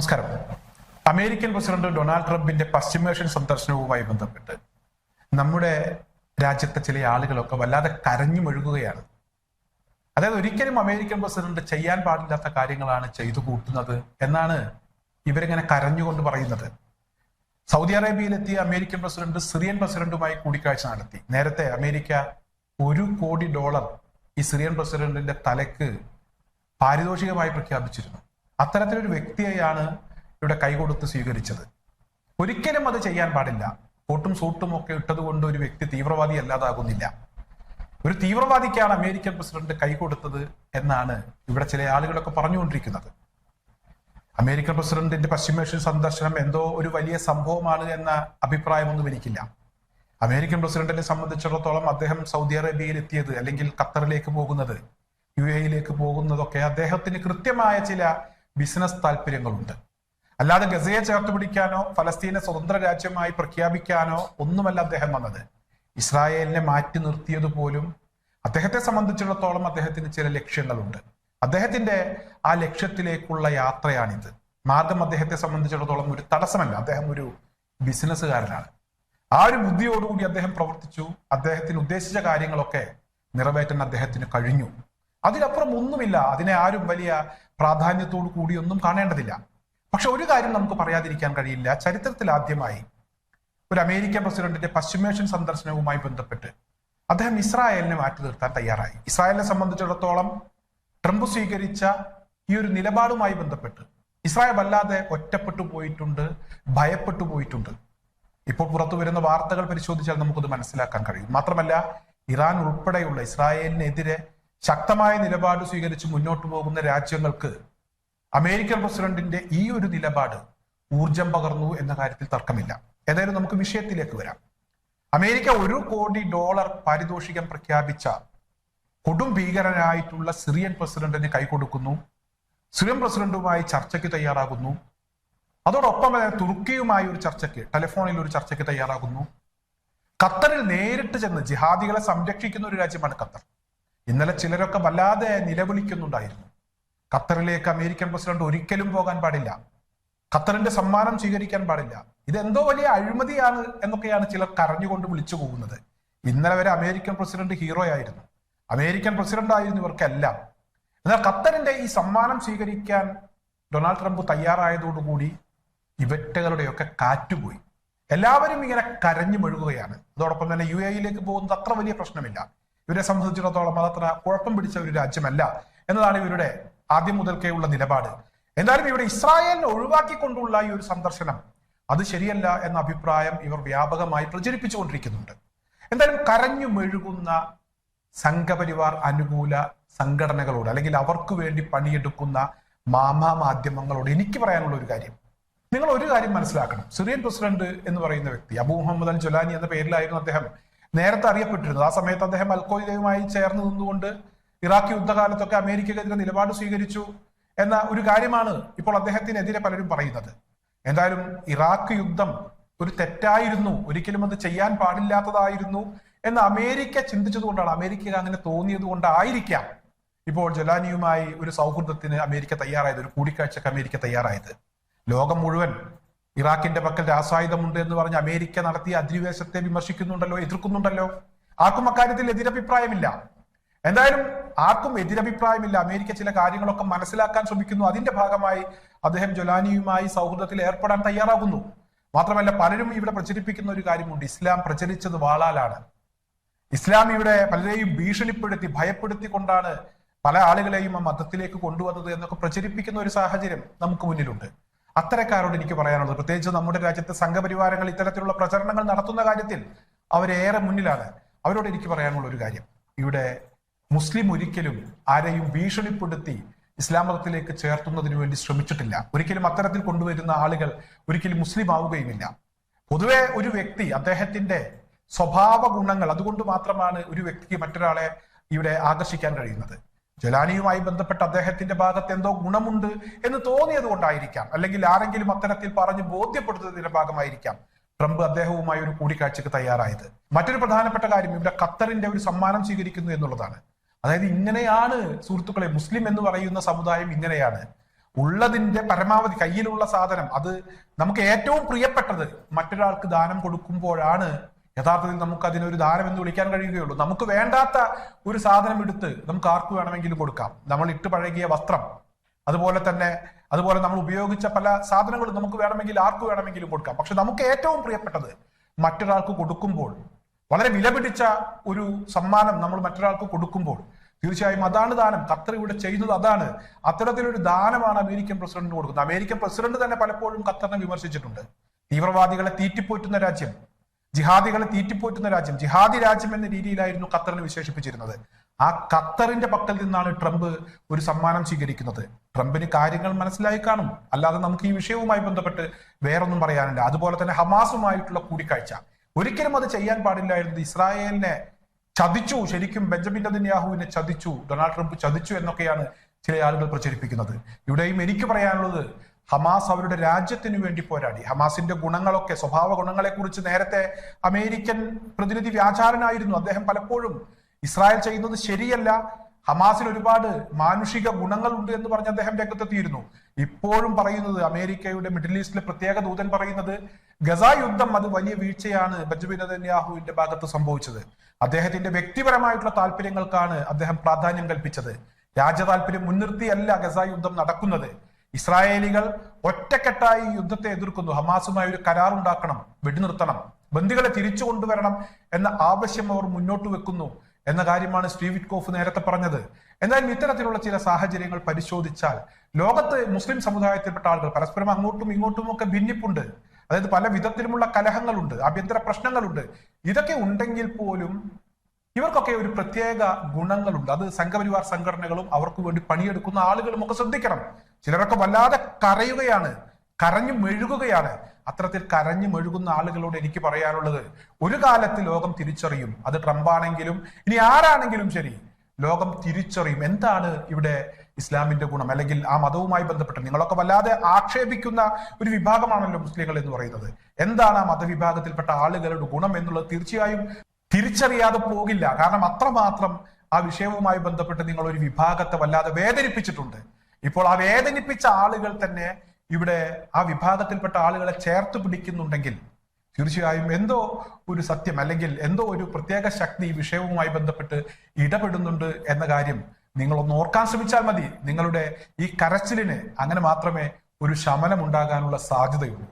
നമസ്കാരം. American president Donald ട്രംപിന്റെ പശ്ചിമേഷ്യൻ സന്ദർശനവുമായി ബന്ധപ്പെട്ട് നമ്മുടെ രാജ്യത്തെ ചില ആളുകളൊക്കെ വല്ലാതെ കരഞ്ഞു മെഴുകുകയാണ് അതായത് ഒരിക്കലും അമേരിക്കൻ പ്രസിഡന്റ് ചെയ്യാൻ പാടില്ലാത്ത കാര്യങ്ങളാണ് ചെയ്തു കൂട്ടുന്നത് എന്നാണ് ഇവരിങ്ങനെ കരഞ്ഞുകൊണ്ട് പറയുന്നത്. സൗദി അറേബ്യയിലെത്തിയ അമേരിക്കൻ പ്രസിഡന്റ് സിറിയൻ പ്രസിഡന്റുമായി കൂടിക്കാഴ്ച നടത്തി. നേരത്തെ അമേരിക്ക ഒരു കോടി ഡോളർ ഈ സിറിയൻ പ്രസിഡന്റിന്റെ തലക്ക് പാരിതോഷികമായി പ്രഖ്യാപിച്ചിരുന്നു. അത്തരത്തിലൊരു വ്യക്തിയെയാണ് ഇവിടെ കൈകൊടുത്ത് സ്വീകരിച്ചത്. ഒരിക്കലും അത് ചെയ്യാൻ പാടില്ല. കോട്ടും സൂട്ടും ഒക്കെ ഇട്ടതുകൊണ്ട് ഒരു വ്യക്തി തീവ്രവാദി അല്ലാതാകുന്നില്ല. ഒരു തീവ്രവാദിക്കാണ് അമേരിക്കൻ പ്രസിഡന്റ് കൈകൊടുത്തത് എന്നാണ് ഇവിടെ ചില ആളുകളൊക്കെ പറഞ്ഞുകൊണ്ടിരിക്കുന്നത്. അമേരിക്കൻ പ്രസിഡന്റിന്റെ പശ്ചിമേഷ്യൻ സന്ദർശനം എന്തോ ഒരു വലിയ സംഭവമാണ് എന്ന അഭിപ്രായമൊന്നും എനിക്കില്ല. അമേരിക്കൻ പ്രസിഡന്റിനെ സംബന്ധിച്ചിടത്തോളം അദ്ദേഹം സൗദി അറേബ്യയിൽ എത്തിയത് അല്ലെങ്കിൽ ഖത്തറിലേക്ക് പോകുന്നത് യു എയിലേക്ക് പോകുന്നതൊക്കെ അദ്ദേഹത്തിന് കൃത്യമായ ചില ബിസിനസ് താല്പര്യങ്ങളുണ്ട്. അല്ലാതെ ഗസയെ ചേർത്ത് പിടിക്കാനോ ഫലസ്തീനെ സ്വതന്ത്ര രാജ്യമായി പ്രഖ്യാപിക്കാനോ ഒന്നുമല്ല അദ്ദേഹം വന്നത്. ഇസ്രായേലിനെ മാറ്റി നിർത്തിയത് പോലും അദ്ദേഹത്തെ സംബന്ധിച്ചിടത്തോളം അദ്ദേഹത്തിന് ചില ലക്ഷ്യങ്ങളുണ്ട്. അദ്ദേഹത്തിന്റെ ആ ലക്ഷ്യത്തിലേക്കുള്ള യാത്രയാണിത്. മാർഗം അദ്ദേഹത്തെ സംബന്ധിച്ചിടത്തോളം ഒരു തടസ്സമല്ല. അദ്ദേഹം ഒരു ബിസിനസ്സുകാരനാണ്. ആ ഒരു ബുദ്ധിയോടുകൂടി അദ്ദേഹം പ്രവർത്തിച്ചു. അദ്ദേഹത്തിന് ഉദ്ദേശിച്ച കാര്യങ്ങളൊക്കെ നിറവേറ്റാൻ അദ്ദേഹത്തിന് കഴിഞ്ഞു. അതിനപ്പുറം ഒന്നുമില്ല. അതിനെ ആരും വലിയ പ്രാധാന്യത്തോടു കൂടിയൊന്നും കാണേണ്ടതില്ല. പക്ഷെ ഒരു കാര്യം നമുക്ക് പറയാതിരിക്കാൻ കഴിയില്ല. ചരിത്രത്തിൽ ആദ്യമായി ഒരു അമേരിക്കൻ പ്രസിഡന്റിന്റെ പശ്ചിമേഷ്യൻ സന്ദർശനവുമായി ബന്ധപ്പെട്ട് അദ്ദേഹം ഇസ്രായേലിനെ മാറ്റി നിർത്താൻ തയ്യാറായി. ഇസ്രായേലിനെ സംബന്ധിച്ചിടത്തോളം ട്രംപ് സ്വീകരിച്ച ഈ ഒരു നിലപാടുമായി ബന്ധപ്പെട്ട് ഇസ്രായേൽ വല്ലാതെ ഒറ്റപ്പെട്ടു പോയിട്ടുണ്ട് ഭയപ്പെട്ടു പോയിട്ടുണ്ട്. ഇപ്പോൾ പുറത്തു വരുന്ന വാർത്തകൾ പരിശോധിച്ചാൽ നമുക്കത് മനസ്സിലാക്കാൻ കഴിയും. മാത്രമല്ല ഇറാൻ ഉൾപ്പെടെയുള്ള ഇസ്രായേലിനെതിരെ ശക്തമായ നിലപാട് സ്വീകരിച്ച് മുന്നോട്ട് പോകുന്ന രാജ്യങ്ങൾക്ക് അമേരിക്കൻ പ്രസിഡന്റിന്റെ ഈ ഒരു നിലപാട് ഊർജം പകർന്നു എന്ന കാര്യത്തിൽ തർക്കമില്ല. ഏതായാലും നമുക്ക് വിഷയത്തിലേക്ക് വരാം. അമേരിക്ക ഒരു കോടി ഡോളർ പാരിതോഷികം പ്രഖ്യാപിച്ച കൊടും ഭീകരനായിട്ടുള്ള സിറിയൻ പ്രസിഡന്റിന് കൈകൊടുക്കുന്നു. സിറിയൻ പ്രസിഡന്റുമായി ചർച്ചയ്ക്ക് തയ്യാറാകുന്നു. അതോടൊപ്പം തന്നെ തുർക്കിയുമായി ഒരു ചർച്ചയ്ക്ക് ടെലിഫോണിൽ ഒരു ചർച്ചയ്ക്ക് തയ്യാറാകുന്നു. ഖത്തറിൽ നേരിട്ട് ചെന്ന് ജിഹാദികളെ സംരക്ഷിക്കുന്ന ഒരു രാജ്യമാണ് ഖത്തർ. ഇന്നലെ ചിലരൊക്കെ വല്ലാതെ നിലവിളിക്കുന്നുണ്ടായിരുന്നു. ഖത്തറിലേക്ക് അമേരിക്കൻ പ്രസിഡന്റ് ഒരിക്കലും പോകാൻ പാടില്ല. ഖത്തറിന്റെ സമ്മാനം സ്വീകരിക്കാൻ പാടില്ല. ഇതെന്തോ വലിയ അഴിമതിയാണ് എന്നൊക്കെയാണ് ചിലർ കരഞ്ഞുകൊണ്ട് വിളിച്ചു പോകുന്നത്. ഇന്നലെ വരെ അമേരിക്കൻ പ്രസിഡന്റ് ഹീറോ ആയിരുന്നു. അമേരിക്കൻ പ്രസിഡന്റ് ആയിരുന്നു ഇവർക്കെല്ലാം. എന്നാൽ ഖത്തറിന്റെ ഈ സമ്മാനം സ്വീകരിക്കാൻ ഡൊണാൾഡ് ട്രംപ് തയ്യാറായതോടുകൂടി ഇവറ്റകളുടെയൊക്കെ കാറ്റുപോയി. എല്ലാവരും ഇങ്ങനെ കരഞ്ഞു മെഴുകുകയാണ്. അതോടൊപ്പം തന്നെ യു എയിലേക്ക് പോകുന്നത് അത്ര വലിയ പ്രശ്നമില്ല. ഇവരെ സംബന്ധിച്ചിടത്തോളം അതത്ര കുഴപ്പം പിടിച്ച ഒരു രാജ്യമല്ല എന്നതാണ് ഇവരുടെ ആദ്യം മുതൽക്കേ ഉള്ള നിലപാട്. എന്തായാലും ഇവിടെ ഇസ്രായേലിനെ ഒഴിവാക്കിക്കൊണ്ടുള്ള ഈ ഒരു സന്ദർശനം അത് ശരിയല്ല എന്ന അഭിപ്രായം ഇവർ വ്യാപകമായി പ്രചരിപ്പിച്ചുകൊണ്ടിരിക്കുന്നുണ്ട്. എന്തായാലും കരഞ്ഞു മെഴുകുന്ന സംഘപരിവാർ അനുകൂല സംഘടനകളോട് അല്ലെങ്കിൽ അവർക്ക് വേണ്ടി പണിയെടുക്കുന്ന മാമാ മാധ്യമങ്ങളോട് എനിക്ക് പറയാനുള്ള ഒരു കാര്യം. നിങ്ങൾ ഒരു കാര്യം മനസ്സിലാക്കണം. സിറിയൻ പ്രസിഡന്റ് എന്ന് പറയുന്ന വ്യക്തി അബു മുഹമ്മദ് അൽ ജുലാനി എന്ന പേരിലായിരുന്നു അദ്ദേഹം നേരത്തെ അറിയപ്പെട്ടിരുന്നത്. ആ സമയത്ത് അദ്ദേഹം അൽഖോയിദയുമായി ചേർന്ന് നിന്നുകൊണ്ട് ഇറാഖ് യുദ്ധകാലത്തൊക്കെ അമേരിക്കക്കെതിരെ നിലപാട് സ്വീകരിച്ചു എന്ന ഒരു കാര്യമാണ് ഇപ്പോൾ അദ്ദേഹത്തിനെതിരെ പലരും പറയുന്നത്. എന്തായാലും ഇറാഖ് യുദ്ധം ഒരു തെറ്റായിരുന്നു. ഒരിക്കലും അത് ചെയ്യാൻ പാടില്ലാത്തതായിരുന്നു എന്ന് അമേരിക്ക ചിന്തിച്ചതുകൊണ്ടാണ് അമേരിക്ക അങ്ങനെ തോന്നിയത് കൊണ്ടായിരിക്കാം ഇപ്പോൾ ജലാനിയുമായി ഒരു സൗഹൃദത്തിന് അമേരിക്ക തയ്യാറായത് ഒരു കൂടിക്കാഴ്ചക്ക് അമേരിക്ക തയ്യാറായത്. ലോകം മുഴുവൻ ഇറാഖിന്റെ പക്കൽ രാസായുധമുണ്ട് എന്ന് പറഞ്ഞ് അമേരിക്ക നടത്തിയ അധിനിവേശത്തെ വിമർശിക്കുന്നുണ്ടല്ലോ എതിർക്കുന്നുണ്ടല്ലോ. ആർക്കും അക്കാര്യത്തിൽ എതിരഭിപ്രായമില്ല. എന്തായാലും ആർക്കും എതിരഭിപ്രായമില്ല. അമേരിക്ക ചില കാര്യങ്ങളൊക്കെ മനസ്സിലാക്കാൻ ശ്രമിക്കുന്നു. അതിന്റെ ഭാഗമായി അദ്ദേഹം ജൊലാനിയുമായി സൗഹൃദത്തിൽ ഏർപ്പെടാൻ തയ്യാറാകുന്നു. മാത്രമല്ല പലരും ഇവിടെ പ്രചരിപ്പിക്കുന്ന ഒരു കാര്യമുണ്ട്. ഇസ്ലാം പ്രചരിച്ചത് വാളാലാണ്. ഇസ്ലാം ഇവിടെ പലരെയും ഭീഷണിപ്പെടുത്തി ഭയപ്പെടുത്തിക്കൊണ്ടാണ് പല ആളുകളെയും ആ മതത്തിലേക്ക് കൊണ്ടുവന്നത് എന്നൊക്കെ പ്രചരിപ്പിക്കുന്ന ഒരു സാഹചര്യം നമുക്ക് മുന്നിലുണ്ട്. അത്തരക്കാരോട് എനിക്ക് പറയാനുള്ളത് പ്രത്യേകിച്ച് നമ്മുടെ രാജ്യത്തെ സംഘപരിവാരങ്ങൾ ഇത്തരത്തിലുള്ള പ്രചരണങ്ങൾ നടത്തുന്ന കാര്യത്തിൽ അവരേറെ മുന്നിലാണ്. അവരോട് എനിക്ക് പറയാനുള്ള ഒരു കാര്യം. ഇവിടെ മുസ്ലിം ഒരിക്കലും ആരെയും ഭീഷണിപ്പെടുത്തി ഇസ്ലാം മതത്തിലേക്ക് ചേർത്തുന്നതിന് വേണ്ടി ശ്രമിച്ചിട്ടില്ല. ഒരിക്കലും അത്തരത്തിൽ കൊണ്ടുവരുന്ന ആളുകൾ ഒരിക്കലും മുസ്ലിം ആവുകയുമില്ല. പൊതുവെ ഒരു വ്യക്തി അദ്ദേഹത്തിന്റെ സ്വഭാവ ഗുണങ്ങൾ അതുകൊണ്ട് മാത്രമാണ് ഒരു വ്യക്തിക്ക് മറ്റൊരാളെ ഇവിടെ ആകർഷിക്കാൻ കഴിയുന്നത്. ജലാനിയുമായി ബന്ധപ്പെട്ട അദ്ദേഹത്തിന്റെ ഭാഗത്ത് എന്തോ ഗുണമുണ്ട് എന്ന് തോന്നിയത് കൊണ്ടായിരിക്കാം. അല്ലെങ്കിൽ ആരെങ്കിലും അത്തരത്തിൽ പറഞ്ഞ് ബോധ്യപ്പെടുത്തുന്നതിന്റെ ഭാഗമായിരിക്കാം ട്രംപ് അദ്ദേഹവുമായി ഒരു കൂടിക്കാഴ്ചക്ക് തയ്യാറായത്. മറ്റൊരു പ്രധാനപ്പെട്ട കാര്യം ഇവിടെ ഖത്തറിന്റെ ഒരു സമ്മാനം സ്വീകരിക്കുന്നു എന്നുള്ളതാണ്. അതായത് ഇങ്ങനെയാണ് സുഹൃത്തുക്കളെ മുസ്ലിം എന്ന് പറയുന്ന സമുദായം ഇങ്ങനെയാണ്. ഉള്ളതിന്റെ പരമാവധി കയ്യിലുള്ള സാധനം അത് നമുക്ക് ഏറ്റവും പ്രിയപ്പെട്ടത് മറ്റൊരാൾക്ക് ദാനം കൊടുക്കുമ്പോഴാണ് യഥാർത്ഥത്തിൽ നമുക്ക് അതിനൊരു ദാനം എന്ന് വിളിക്കാൻ കഴിയുകയുള്ളൂ. നമുക്ക് വേണ്ടാത്ത ഒരു സാധനം എടുത്ത് നമുക്ക് ആർക്ക് വേണമെങ്കിലും കൊടുക്കാം. നമ്മൾ ഇട്ട് പഴകിയ വസ്ത്രം അതുപോലെ തന്നെ അതുപോലെ നമ്മൾ ഉപയോഗിച്ച പല സാധനങ്ങളും നമുക്ക് വേണമെങ്കിൽ ആർക്ക് വേണമെങ്കിലും കൊടുക്കാം. പക്ഷെ നമുക്ക് ഏറ്റവും പ്രിയപ്പെട്ടത് മറ്റൊരാൾക്ക് കൊടുക്കുമ്പോൾ വളരെ വിലപിടിച്ച ഒരു സമ്മാനം നമ്മൾ മറ്റൊരാൾക്ക് കൊടുക്കുമ്പോൾ തീർച്ചയായും അതാണ് ദാനം. ഖത്തർ ഇവിടെ ചെയ്യുന്നത് അതാണ്. അത്തരത്തിലൊരു ദാനമാണ് അമേരിക്കൻ പ്രസിഡന്റിന് കൊടുക്കുന്നത്. അമേരിക്കൻ പ്രസിഡന്റ് തന്നെ പലപ്പോഴും ഖത്തറിനെ വിമർശിച്ചിട്ടുണ്ട്. തീവ്രവാദികളെ തീറ്റിപ്പോറ്റുന്ന രാജ്യം. ജിഹാദികളെ തീറ്റിപ്പോറ്റുന്ന രാജ്യം ജിഹാദി രാജ്യം എന്ന രീതിയിലായിരുന്നു ഖത്തറിനെ വിശേഷിപ്പിച്ചിരുന്നത്. ആ ഖത്തറിന്റെ പക്കൽ നിന്നാണ് ട്രംപ് ഒരു സമ്മാനം സ്വീകരിക്കുന്നത്. ട്രംപിന് കാര്യങ്ങൾ മനസ്സിലായി കാണും. അല്ലാതെ നമുക്ക് ഈ വിഷയവുമായി ബന്ധപ്പെട്ട് വേറൊന്നും പറയാനില്ല. അതുപോലെ തന്നെ ഹമാസുമായിട്ടുള്ള കൂടിക്കാഴ്ച. ഒരിക്കലും അത് ചെയ്യാൻ പാടില്ലായിരുന്നത് ഇസ്രായേലിനെ ചതിച്ചു. ശരിക്കും ബെഞ്ചമിൻ നെതന്യാഹുവിനെ ചതിച്ചു. ഡൊണാൾഡ് ട്രംപ് ചതിച്ചു എന്നൊക്കെയാണ് ചില ആളുകൾ പ്രചരിപ്പിക്കുന്നത്. ഇവിടെയും എനിക്ക് പറയാനുള്ളത് ഹമാസ് അവരുടെ രാജ്യത്തിനു വേണ്ടി പോരാടി. ഹമാസിന്റെ ഗുണങ്ങളൊക്കെ സ്വഭാവ ഗുണങ്ങളെ കുറിച്ച് നേരത്തെ അമേരിക്കൻ പ്രതിനിധി വ്യാചാരനായിരുന്നു അദ്ദേഹം പലപ്പോഴും ഇസ്രായേൽ ചെയ്യുന്നത് ശരിയല്ല. ഹമാസിന് ഒരുപാട് മാനുഷിക ഗുണങ്ങളുണ്ട് എന്ന് പറഞ്ഞ് അദ്ദേഹം രംഗത്തെത്തിയിരുന്നു. ഇപ്പോഴും പറയുന്നത് അമേരിക്കയുടെ മിഡിൽ ഈസ്റ്റിലെ പ്രത്യേക ദൂതൻ പറയുന്നത് ഗസ യുദ്ധം അത് വലിയ വീഴ്ചയാണ് ബെഞ്ചമിൻ നെതന്യാഹുവിന്റെ ഭാഗത്ത് സംഭവിച്ചത്. അദ്ദേഹത്തിന്റെ വ്യക്തിപരമായിട്ടുള്ള താല്പര്യങ്ങൾക്കാണ് അദ്ദേഹം പ്രാധാന്യം കൽപ്പിച്ചത്. രാജ്യ താല്പര്യം മുൻനിർത്തിയല്ല ഗസ യുദ്ധം നടക്കുന്നത്. ഇസ്രായേലികൾ ഒറ്റക്കെട്ടായി യുദ്ധത്തെ എതിർക്കുന്നു. ഹമാസുമായി ഒരു കരാർ ഉണ്ടാക്കണം. വെടിനിർത്തണം. ബന്ദികളെ തിരിച്ചു കൊണ്ടുവരണം എന്ന ആവശ്യം അവർ മുന്നോട്ട് വെക്കുന്നു എന്ന കാര്യമാണ് സ്റ്റീവിറ്റ്കോഫ് നേരത്തെ പറഞ്ഞത്. എന്നാലും ഇത്തരത്തിലുള്ള ചില സാഹചര്യങ്ങൾ പരിശോധിച്ചാൽ ലോകത്ത് മുസ്ലിം സമുദായത്തിൽപ്പെട്ട ആളുകൾ പരസ്പരം അങ്ങോട്ടും ഇങ്ങോട്ടും ഒക്കെ ഭിന്നിപ്പുണ്ട്. അതായത് പല വിധത്തിലുമുള്ള കലഹങ്ങളുണ്ട് ആഭ്യന്തര പ്രശ്നങ്ങളുണ്ട്. ഇതൊക്കെ ഉണ്ടെങ്കിൽ പോലും ഇവർക്കൊക്കെ ഒരു പ്രത്യേക ഗുണങ്ങളുണ്ട്. അത് സംഘപരിവാർ സംഘടനകളും അവർക്ക് വേണ്ടി പണിയെടുക്കുന്ന ആളുകളും ഒക്കെ ശ്രദ്ധിക്കണം. ചിലരൊക്കെ വല്ലാതെ കരയുകയാണ് കരഞ്ഞു മെഴുകുകയാണ്. അത്തരത്തിൽ കരഞ്ഞു മെഴുകുന്ന ആളുകളോട് എനിക്ക് പറയാനുള്ളത് ഒരു കാലത്ത് ലോകം തിരിച്ചറിയും. അത് ട്രംപാണെങ്കിലും ഇനി ആരാണെങ്കിലും ശരി ലോകം തിരിച്ചറിയും. എന്താണ് ഇവിടെ ഇസ്ലാമിന്റെ ഗുണം? അല്ലെങ്കിൽ ആ മതവുമായി ബന്ധപ്പെട്ട് നിങ്ങളൊക്കെ വല്ലാതെ ആക്ഷേപിക്കുന്ന ഒരു വിഭാഗമാണല്ലോ മുസ്ലിങ്ങൾ എന്ന് പറയുന്നത്. എന്താണ് ആ മതവിഭാഗത്തിൽപ്പെട്ട ആളുകളുടെ ഗുണം എന്നുള്ളത് തീർച്ചയായും തിരിച്ചറിയാതെ പോകില്ല. കാരണം അത്രമാത്രം ആ വിഷയവുമായി ബന്ധപ്പെട്ട് നിങ്ങൾ ഒരു വിഭാഗത്തെ വല്ലാതെ വേദനിപ്പിച്ചിട്ടുണ്ട്. ഇപ്പോൾ ആ വേദനിപ്പിച്ച ആളുകൾ തന്നെ ഇവിടെ ആ വിഭാഗത്തിൽപ്പെട്ട ആളുകളെ ചേർത്ത് പിടിക്കുന്നുണ്ടെങ്കിൽ തീർച്ചയായും എന്തോ ഒരു സത്യം അല്ലെങ്കിൽ എന്തോ ഒരു പ്രത്യേക ശക്തി ഈ വിഷയവുമായി ബന്ധപ്പെട്ട് ഇടപെടുന്നുണ്ട് എന്ന കാര്യം നിങ്ങളൊന്ന് ഓർക്കാൻ ശ്രമിച്ചാൽ മതി. നിങ്ങളുടെ ഈ കരച്ചിലിന് അങ്ങനെ മാത്രമേ ഒരു ശമനം ഉണ്ടാകാനുള്ള സാധ്യതയുള്ളൂ.